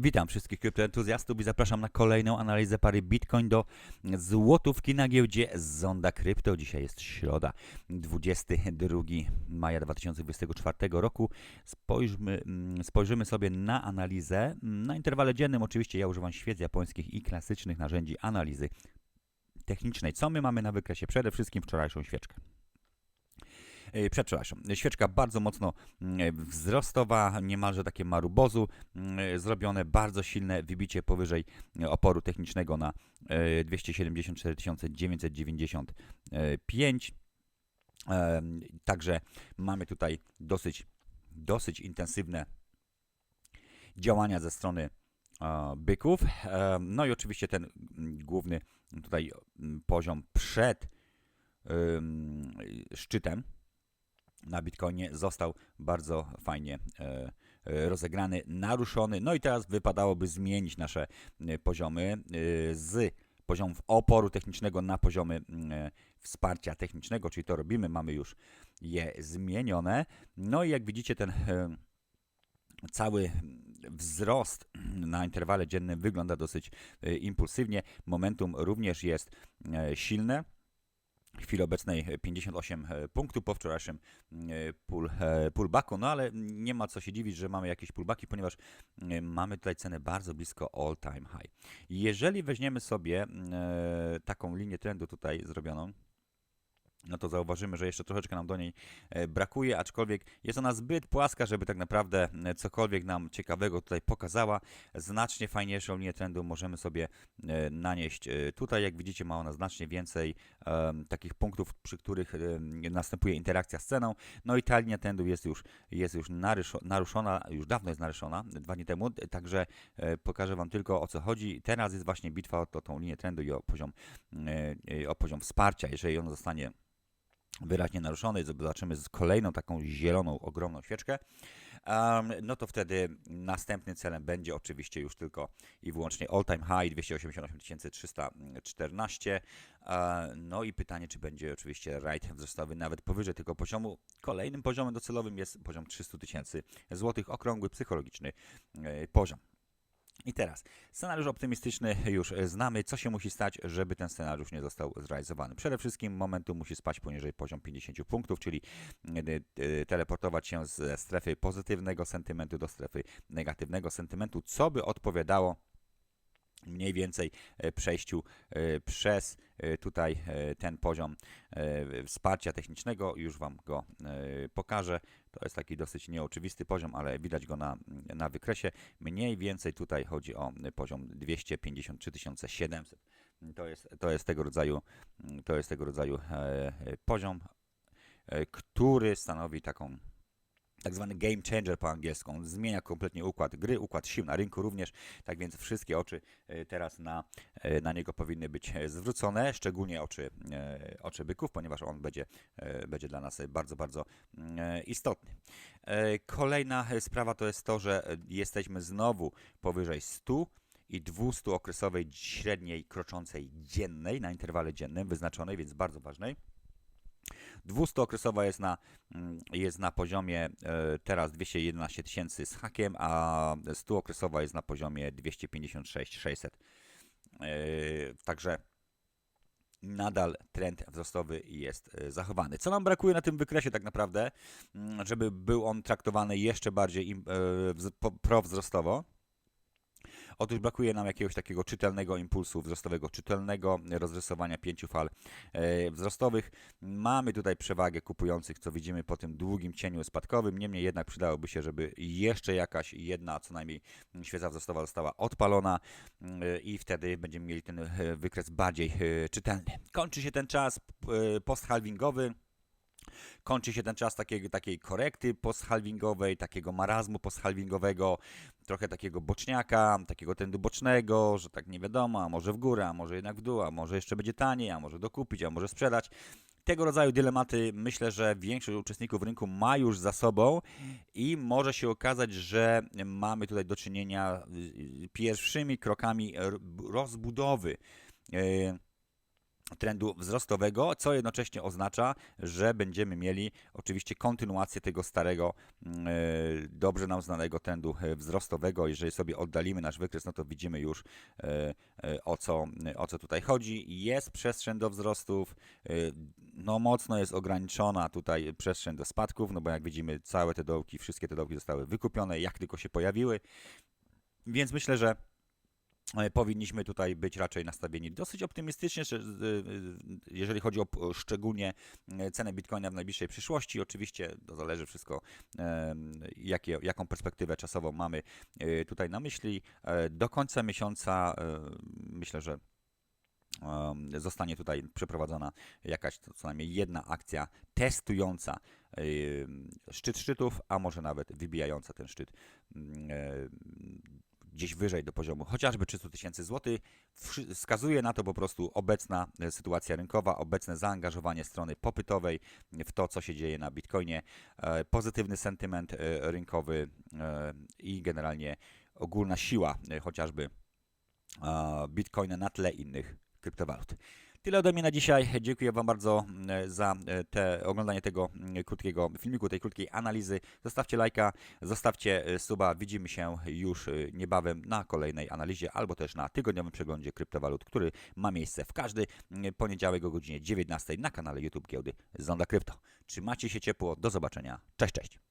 Witam wszystkich kryptoentuzjastów i zapraszam na kolejną analizę pary Bitcoin do złotówki na giełdzie Zonda Krypto. Dzisiaj jest środa, 22 maja 2024 roku. Spojrzmy, mm, spojrzymy sobie na analizę. Na interwale dziennym oczywiście ja używam świec japońskich i klasycznych narzędzi analizy technicznej. Co my mamy na wykresie? Przede wszystkim wczorajszą świeczkę. E, Przepraszam, świeczka bardzo mocno mm, wzrostowa, niemalże takie marubozu, mm, zrobione bardzo silne wybicie powyżej oporu technicznego na e, 274 995. Em, Także mamy tutaj dosyć, dosyć intensywne działania ze strony e, byków. No i oczywiście ten mm, główny tutaj poziom przed em, szczytem na Bitcoinie został bardzo fajnie e, e, rozegrany, naruszony. No i teraz wypadałoby zmienić nasze e, poziomy z poziomów oporu technicznego na poziomy wsparcia technicznego, czyli to robimy, mamy już je zmienione. No i jak widzicie ten cały wzrost na interwale dziennym wygląda dosyć impulsywnie. Momentum również jest silne. W chwili obecnej 58 punktów po wczorajszym e, pull, e, pullbacku, no ale nie ma co się dziwić, że mamy jakieś pullbacki, ponieważ e, mamy tutaj cenę bardzo blisko all time high. Jeżeli weźmiemy sobie e, taką linię trendu tutaj zrobioną, no to zauważymy, że jeszcze troszeczkę nam do niej e, brakuje, aczkolwiek jest ona zbyt płaska, żeby tak naprawdę e, cokolwiek nam ciekawego tutaj pokazała. Znacznie fajniejszą linię trendu możemy sobie e, nanieść tutaj. Jak widzicie, ma ona znacznie więcej em, takich punktów, przy których em, następuje interakcja z ceną. No i ta linia trendu jest już, jest już naruszona, już dawno jest naruszona, dwa dni temu, także e, pokażę Wam tylko o co chodzi. Teraz jest właśnie bitwa o to, tą linię trendu i o poziom, e, o poziom wsparcia. Jeżeli on zostanie wyraźnie naruszony, zobaczymy z kolejną taką zieloną, ogromną świeczkę, no to wtedy następnym celem będzie oczywiście już tylko i wyłącznie all time high 288 314. E, No i pytanie, czy będzie oczywiście rajd wzrostowy nawet powyżej tego poziomu. Kolejnym poziomem docelowym jest poziom 300 tysięcy złotych, okrągły, psychologiczny e, poziom. I teraz, scenariusz optymistyczny już e, znamy. Co się musi stać, żeby ten scenariusz nie został zrealizowany? Przede wszystkim momentum musi spać poniżej poziom 50 punktów, czyli e, teleportować się ze strefy pozytywnego sentymentu do strefy negatywnego sentymentu, co by odpowiadało mniej więcej e, przejściu e, przez e, tutaj ten poziom wsparcia technicznego. Już Wam go pokażę. To jest taki dosyć nieoczywisty poziom, ale widać go na, na wykresie. Mniej więcej tutaj chodzi o poziom 253 700. To jest, to jest tego rodzaju, to jest tego rodzaju poziom, który stanowi taką tak zwany game changer po angielsku. On zmienia kompletnie układ gry, układ sił na rynku również, tak więc wszystkie oczy e, teraz na, e, na niego powinny być e, zwrócone, szczególnie oczy, oczy byków, ponieważ on będzie, będzie dla nas bardzo, bardzo mm, istotny. Kolejna sprawa to jest to, że jesteśmy znowu powyżej 100 i 200 okresowej średniej kroczącej dziennej na interwale dziennym wyznaczonej, więc bardzo ważnej. 200-okresowa jest na, mm, jest na poziomie e, teraz 211 tysięcy z hakiem, a 100-okresowa jest na poziomie 256 600. E, Także nadal trend wzrostowy jest e, zachowany. Co nam brakuje na tym wykresie tak naprawdę, mm, żeby był on traktowany jeszcze bardziej prowzrostowo? Otóż brakuje nam jakiegoś takiego czytelnego impulsu wzrostowego, czytelnego rozrysowania pięciu fal e, wzrostowych. Mamy tutaj przewagę kupujących, co widzimy po tym długim cieniu spadkowym. Niemniej jednak przydałoby się, żeby jeszcze jakaś jedna, co najmniej świeca wzrostowa została odpalona e, i wtedy będziemy mieli ten e, wykres bardziej czytelny. Kończy się ten czas posthalvingowy. Kończy się ten czas takiej, takiej korekty posthalvingowej, takiego marazmu posthalvingowego, trochę takiego boczniaka, takiego trendu bocznego, że tak nie wiadomo, a może w górę, a może jednak w dół, a może jeszcze będzie taniej, a może dokupić, a może sprzedać. Tego rodzaju dylematy myślę, że większość uczestników rynku ma już za sobą i może się okazać, że mamy tutaj do czynienia y, pierwszymi krokami rozbudowy. Trendu wzrostowego, co jednocześnie oznacza, że będziemy mieli oczywiście kontynuację tego starego, mm, e, dobrze nam znanego trendu e, wzrostowego. Jeżeli sobie oddalimy nasz wykres, no to widzimy już e, o co, o co tutaj chodzi. Jest przestrzeń do wzrostów, no mocno jest ograniczona tutaj przestrzeń do spadków, no bo jak widzimy całe te dołki, wszystkie te dołki zostały wykupione, jak tylko się pojawiły. Więc myślę, że powinniśmy tutaj być raczej nastawieni dosyć optymistycznie, e, e, jeżeli chodzi o szczególnie e, cenę Bitcoina w najbliższej przyszłości. Oczywiście to zależy wszystko, jakie, jaką perspektywę czasową mamy e, tutaj na myśli. E, Do końca miesiąca e, myślę, że zostanie tutaj przeprowadzona jakaś co najmniej jedna akcja testująca szczyt szczytów, a może nawet wybijająca ten szczyt e, gdzieś wyżej do poziomu chociażby 300 tysięcy złotych. Wskazuje na to po prostu obecna e, sytuacja rynkowa, obecne zaangażowanie strony popytowej w to, co się dzieje na Bitcoinie, e, pozytywny sentyment e, rynkowy i generalnie ogólna siła chociażby Bitcoina na tle innych kryptowalut. Tyle ode mnie na dzisiaj. Dziękuję Wam bardzo mm, za e, te, oglądanie tego mm, krótkiego filmiku, tej krótkiej analizy. Zostawcie lajka, zostawcie e, suba. Widzimy się już e, niebawem na kolejnej analizie albo też na tygodniowym przeglądzie kryptowalut, który ma miejsce w każdy mm, poniedziałek o godzinie 19 na kanale YouTube Giełdy Zonda Krypto. Trzymajcie się ciepło. Do zobaczenia. Cześć, cześć.